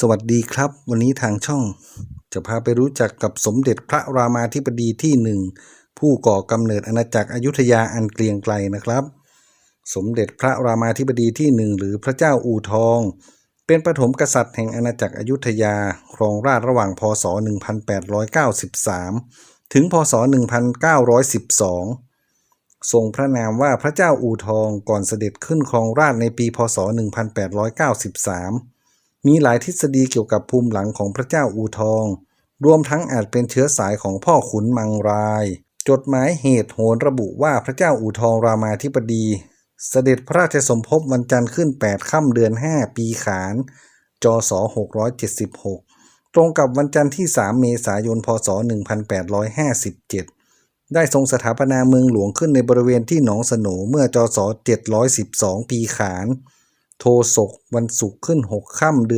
สวัสดีครับ วันนี้ทางช่อง จะพาไปรู้จักกับสมเด็จพระรามาธิบดีที่หนึ่งผู้ก่อกำเนิดอาณาจักรอยุธยาอันเกรียงไกรนะครับ สมเด็จพระรามาธิบดีที่หนึ่งหรือพระเจ้าอู่ทอง เป็นปฐมกษัตริย์แห่งอาณาจักรอยุธยา ครองราชระหว่างพศ 1893 ถึงพศ 1912ทรงพระนามว่าพระเจ้าอู่ทองก่อนเสด็จขึ้นครองราชในปีพศ 1893 มีหลายทฤษฎีเกี่ยวกับภูมิหลังของพระเจ้าอู่ทอง รวมทั้งอาจเป็นเชื้อสายของพ่อขุนมังราย จดหมายเหตุโหนระบุว่าพระเจ้าอู่ทองรามาธิบดี เสด็จพระราชสมภพวันจันทร์ขึ้น 8 ค่ำเดือน 5 ปีขาน จศ 676 ตรงกับวันจันทร์ที่ 3 เมษายน พศ 1857ได้ทรงสถาปนาเมืองหลวงขึ้นในบริเวณที่หนองสนเมื่อจศ712 ปีขาน โทศกวันศุกร์ขึ้น 6 ค่ำเดือน